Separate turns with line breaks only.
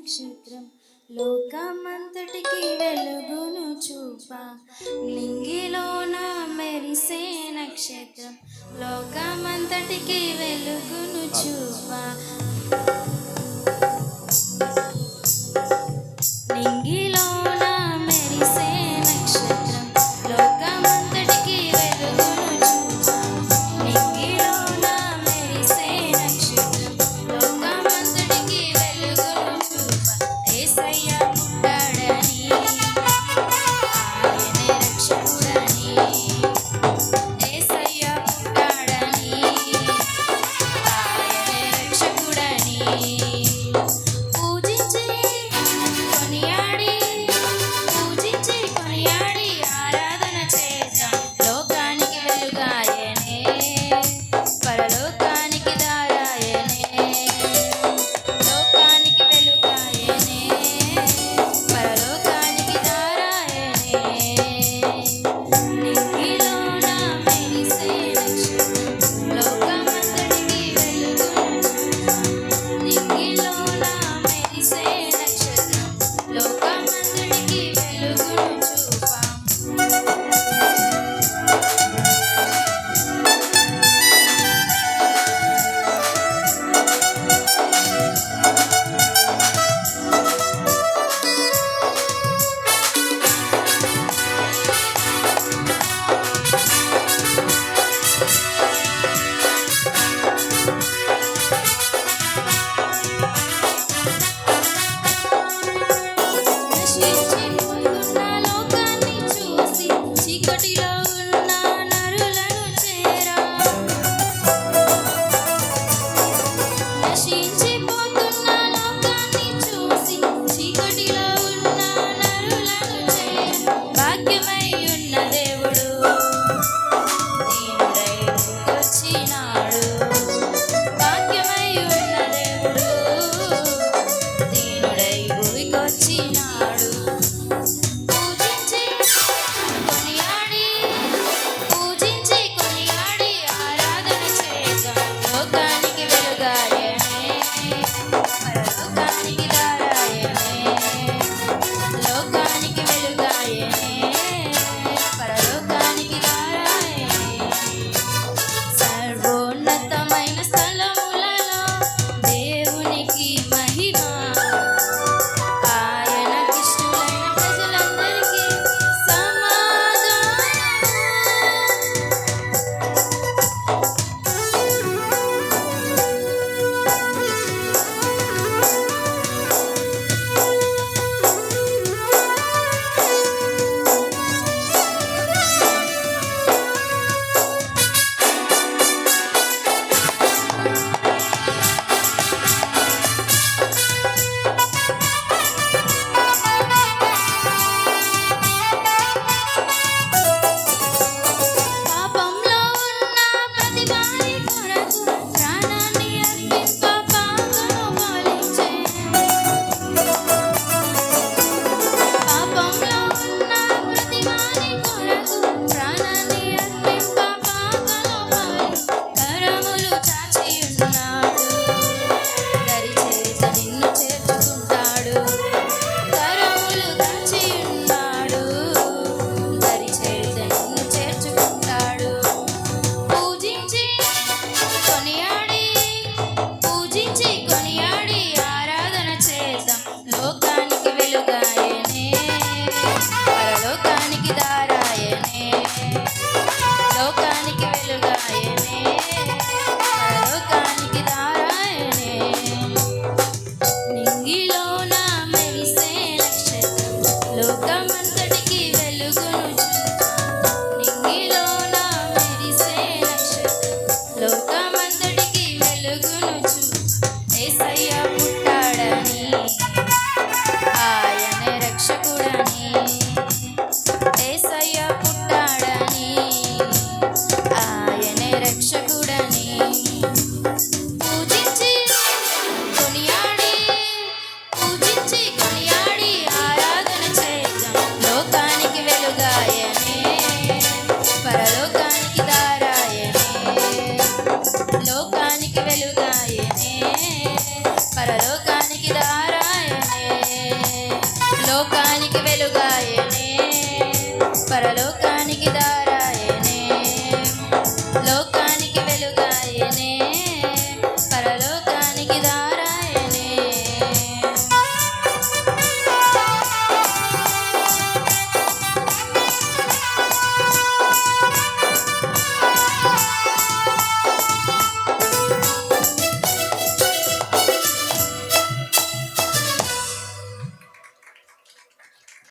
నక్షత్రం లోకమంతటికి వెలుగును చూప. నింగిలోన మెరిసే నక్షత్రం లోకమంతటికి వెలుగును చూప. say Cena. పరలోకానికి వెలుగాయనే. పరలోకానికి దా